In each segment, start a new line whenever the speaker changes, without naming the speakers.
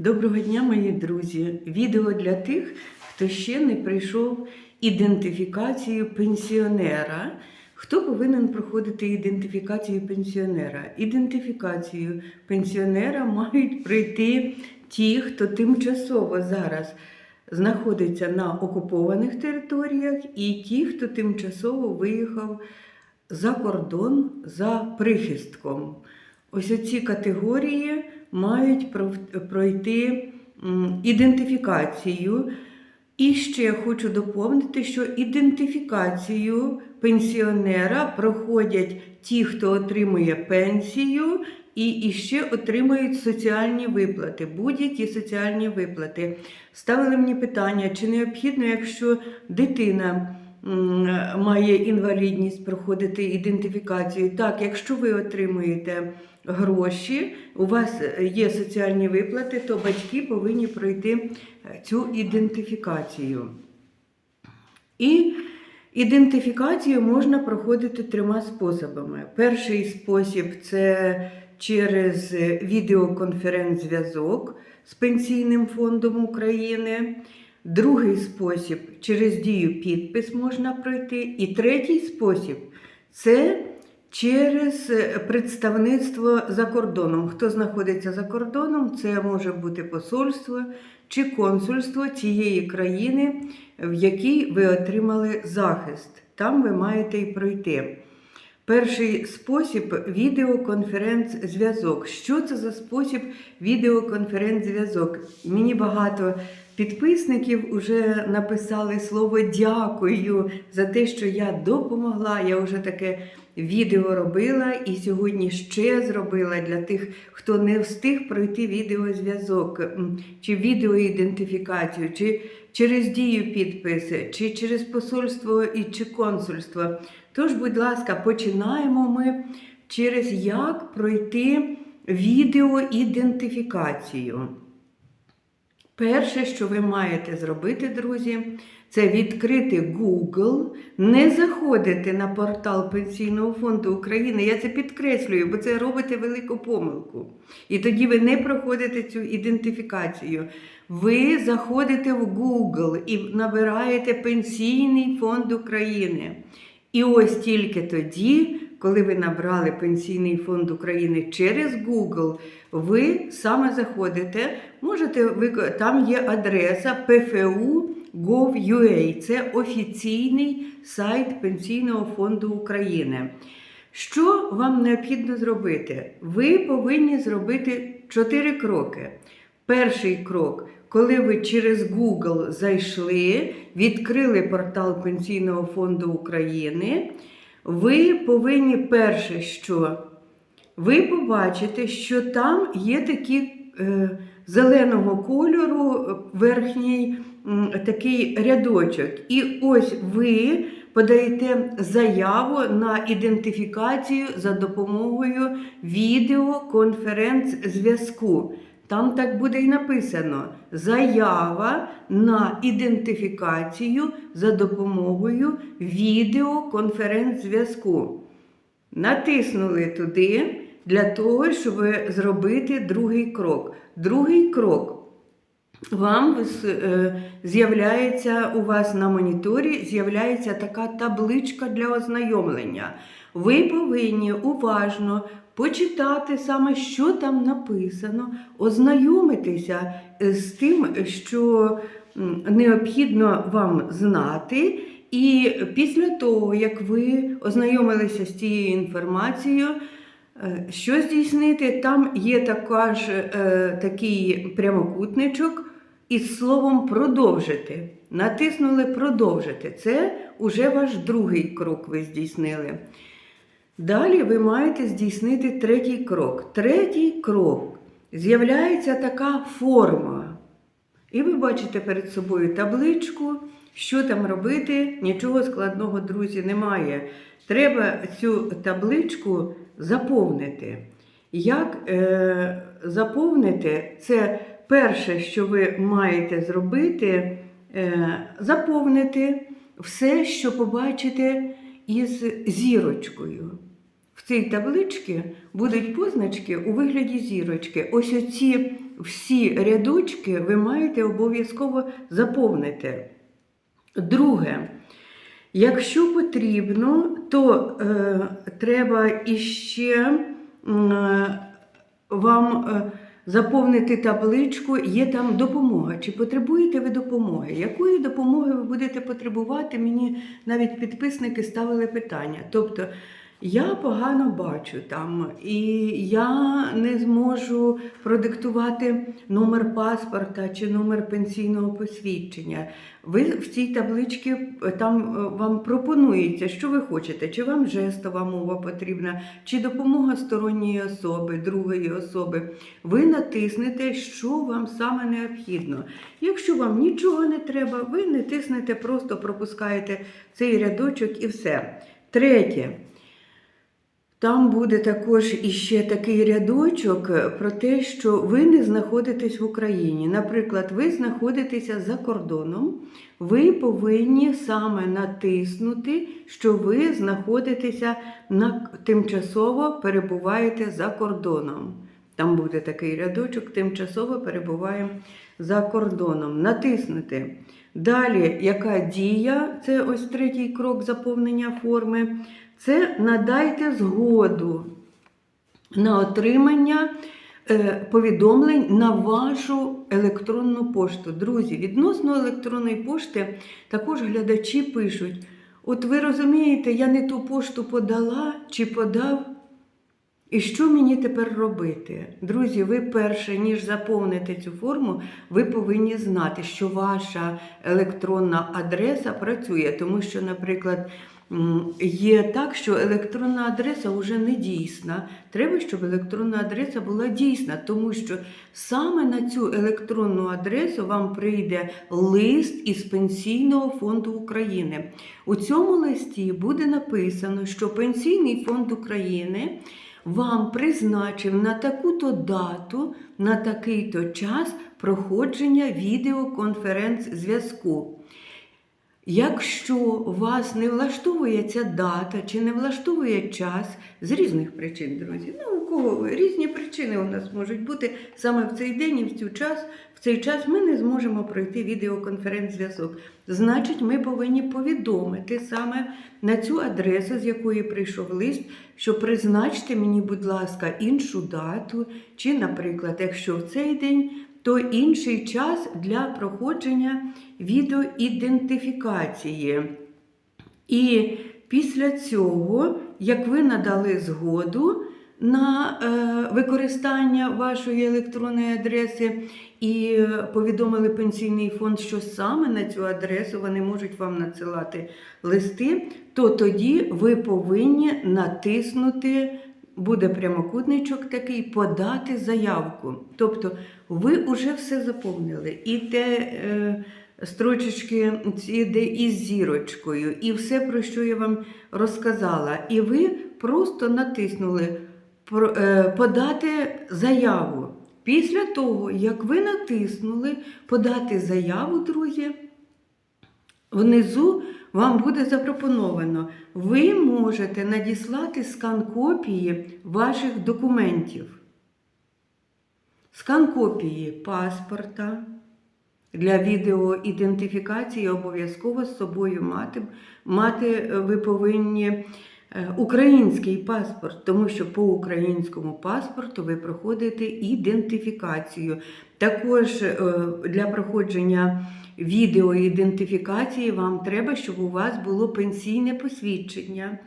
Доброго дня, мої друзі! Відео для тих, хто ще не пройшов ідентифікацію пенсіонера. Хто повинен проходити ідентифікацію пенсіонера? Ідентифікацію пенсіонера мають пройти ті, хто тимчасово зараз знаходиться на окупованих територіях, і ті, хто тимчасово виїхав за кордон за прихистком. Ось оці категорії мають пройти ідентифікацію. І ще хочу доповнити, що ідентифікацію пенсіонера проходять ті, хто отримує пенсію, і, і ще отримують соціальні виплати, будь-які соціальні виплати. Ставили мені питання, чи необхідно, якщо дитина має інвалідність, проходити ідентифікацію. Так, якщо ви отримуєте гроші, у вас є соціальні виплати, то батьки повинні пройти е, цю ідентифікацію. І ідентифікацію можна проходити трьома способами. Перший спосіб це через відеоконференц-зв'язок з Пенсійним фондом України. Другий спосіб через дію підпис можна пройти. І третій спосіб це через представництво за кордоном. Хто знаходиться за кордоном, це може бути посольство чи консульство цієї країни, в якій ви отримали захист. Там ви маєте і пройти. Перший спосіб відеоконференц-зв'язок. Що це за спосіб відеоконференц-зв'язок? Мені багато підписників вже написали слово дякую за те, що я допомогла. Я вже таке відео робила і сьогодні ще зробила для тих, хто не встиг пройти відеозв'язок, чи відеоідентифікацію, чи через дію підписи, чи через посольство і чи консульство. Тож, будь ласка, починаємо ми через як пройти відеоідентифікацію. Перше, що ви маєте зробити, друзі, це відкрити Google, не заходити на портал Пенсійного фонду України. Я це підкреслюю, бо це робите велику помилку. І тоді ви не проходите цю ідентифікацію. Ви заходите в Google і набираєте Пенсійний фонд України. І ось тільки тоді, коли ви набрали Пенсійний фонд України через Google, ви саме заходите, можете вик- там є адреса pfu.gov.ua, це офіційний сайт Пенсійного фонду України. Що вам необхідно зробити? Ви повинні зробити чотири кроки. Перший крок, коли ви через Google зайшли, відкрили портал Пенсійного фонду України, ви повинні перше, що ви побачите, що там є такі е, зеленого кольору е, верхній м, такий рядочок. І ось ви подаєте заяву на ідентифікацію за допомогою відеоконференц-зв'язку. Там так буде і написано: заява на ідентифікацію за допомогою відеоконференц-зв'язку. Натиснули туди для того, щоб зробити другий крок. Другий крок. Вам е, з'являється у вас на моніторі з'являється така табличка для ознайомлення. Ви повинні уважно почитати саме, що там написано, ознайомитися е, з тим, що необхідно вам знати. І після того, як ви ознайомилися з цією інформацією, Е, Що здійснити? Там є також е, такий прямокутничок із словом продовжити. Натиснули продовжити. Це уже ваш другий крок ви здійснили. Далі ви маєте здійснити третій крок. Третій крок з'являється така форма. І ви бачите перед собою табличку, що там робити. Нічого складного, друзі, немає. Треба цю табличку заповнити. Як е, заповнити, це перше, що ви маєте зробити, е, заповнити все, що побачите із зірочкою. В цій табличці будуть позначки у вигляді зірочки. Ось оці всі рядочки ви маєте обов'язково заповнити. Друге, якщо потрібно, то е, треба іще е, вам е, заповнити табличку, є там допомога. Чи потребуєте ви допомоги? Якої допомоги ви будете потребувати? Мені навіть підписники ставили питання. Тобто, я погано бачу там, і я не зможу продиктувати номер паспорта чи номер пенсійного посвідчення. Ви в цій табличці е, там е, вам пропонується, що ви хочете, чи вам жестова мова потрібна, чи допомога сторонньої особи, другої особи. Ви натиснете, що вам саме необхідно. Якщо вам нічого не треба, ви не тиснете, просто пропускаєте цей рядочок і все. Третє. Там буде також іще такий рядочок е, про те, що ви не знаходитесь в Україні. Наприклад, ви знаходитеся за кордоном, ви повинні саме натиснути, що ви знаходитеся на тимчасово перебуваєте за кордоном. Там буде такий рядочок, тимчасово перебуваємо за кордоном. Натиснути. Далі, яка дія? Це ось третій крок заповнення форми. Це надайте згоду на отримання е, повідомлень на вашу електронну пошту. Друзі, відносно електронної пошти також глядачі пишуть: от ви розумієте, я не ту пошту подала чи подав. І що мені тепер робити? Друзі, ви перше, ніж заповнити цю форму, ви повинні знати, що ваша електронна адреса працює, тому що, наприклад, є так, що електронна адреса вже не дійсна. Треба, щоб електронна адреса була дійсна, тому що саме на цю електронну адресу вам прийде лист із Пенсійного фонду України. У цьому листі буде написано, що Пенсійний фонд України вам призначив на таку-то дату, на такий-то час проходження відеоконференц-зв'язку. Якщо вас не влаштовує ця дата чи не влаштовує час з різних причин, друзі, ну у кого різні причини у нас можуть бути саме в цей день і в цю час, в цей час ми не зможемо пройти відеоконференц-зв'язок. Значить, ми повинні повідомити саме на цю адресу, з якої прийшов лист, що призначте мені, будь ласка, іншу дату, чи, наприклад, якщо в цей день то інший час для проходження відеоідентифікації. І після цього, як ви надали згоду на е, використання вашої електронної адреси і повідомили пенсійний фонд, що саме на цю адресу вони можуть вам надсилати листи, то тоді ви повинні натиснути буде прямокутничок такий подати заявку. Тобто ви вже все заповнили. І те е, строчечки ці, де із зірочкою, і все, про що я вам розказала. І ви просто натиснули е, подати заяву. Після того, як ви натиснули подати заяву, друзі, Внизу вам буде запропоновано, ви можете надіслати скан копії ваших документів. Скан копії паспорта для відеоідентифікації обов'язково з собою мати. Мати е, ви повинні е, український паспорт, тому що по українському паспорту ви проходите ідентифікацію. Також е, для проходження відеоідентифікації вам треба, щоб у вас було пенсійне посвідчення.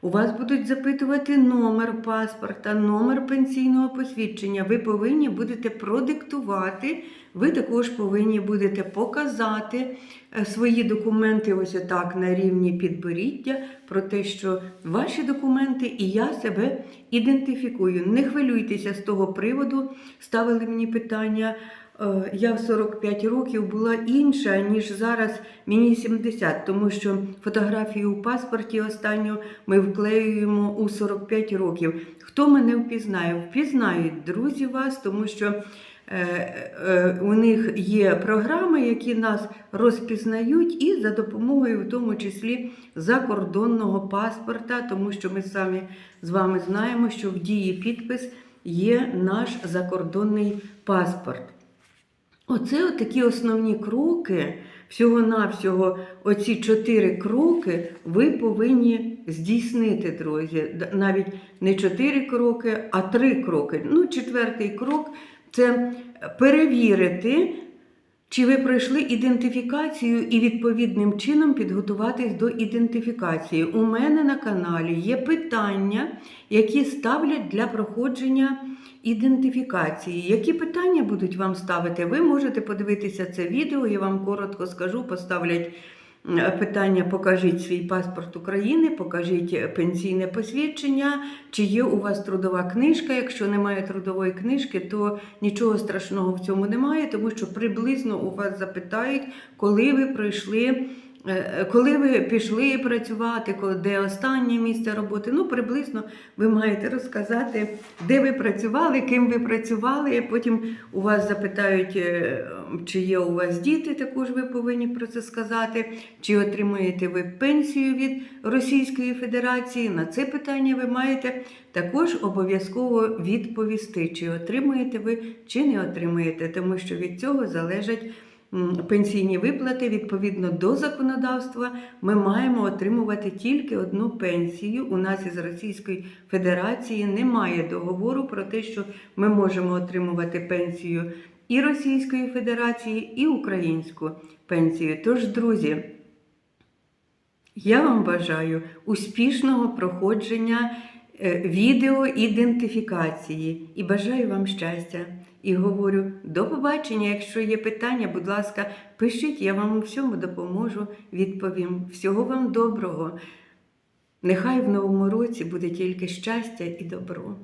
У вас будуть запитувати номер паспорта, номер пенсійного посвідчення. Ви повинні будете продиктувати. Ви також повинні будете показати е, свої документи, ось отак на рівні підборіддя, про те, що ваші документи і я себе ідентифікую. Не хвилюйтеся з того приводу, ставили мені питання. Е, Я в 45 років була інша, ніж зараз мені 70, тому що фотографію у паспорті останню ми вклеюємо у 45 років. Хто мене впізнає? Впізнають друзі вас, тому що е, е, у них є програми, які нас розпізнають, і за допомогою, в тому числі, закордонного паспорта, тому що ми самі з вами знаємо, що в дії підпис є наш закордонний паспорт. Оце такі основні кроки, всього-навсього, оці чотири кроки ви повинні здійснити, друзі. Навіть не чотири кроки, а три кроки. Ну, четвертий крок це перевірити, чи ви пройшли ідентифікацію і відповідним чином підготуватись до ідентифікації. У мене на каналі є питання, які ставлять для проходження ідентифікації. Які питання будуть вам ставити? Ви можете подивитися це відео, я вам коротко скажу, поставлять. Питання покажіть свій паспорт України, покажіть пенсійне посвідчення, чи є у вас трудова книжка. Якщо немає трудової книжки, то нічого страшного в цьому немає, тому що приблизно у вас запитають, коли ви пройшли. Е, Коли ви пішли працювати, де останнє місце роботи, ну приблизно ви маєте розказати, де ви працювали, ким ви працювали. Потім у вас запитають, е, чи є у вас діти, також ви повинні про це сказати, чи отримуєте ви пенсію від Російської Федерації. На це питання ви маєте також обов'язково відповісти, чи отримуєте ви, чи не отримуєте, тому що від цього залежать. Пенсійні виплати відповідно до законодавства ми маємо отримувати тільки одну пенсію. У нас із Російської Федерації немає договору про те, що ми можемо отримувати пенсію і Російської Федерації, і українську пенсію. Тож, друзі, я вам бажаю успішного проходження відео ідентифікації і бажаю вам щастя. І говорю до побачення. Якщо є питання, будь ласка, пишіть, я вам у всьому допоможу, відповім. Всього вам доброго. Нехай в новому році буде тільки щастя і добро.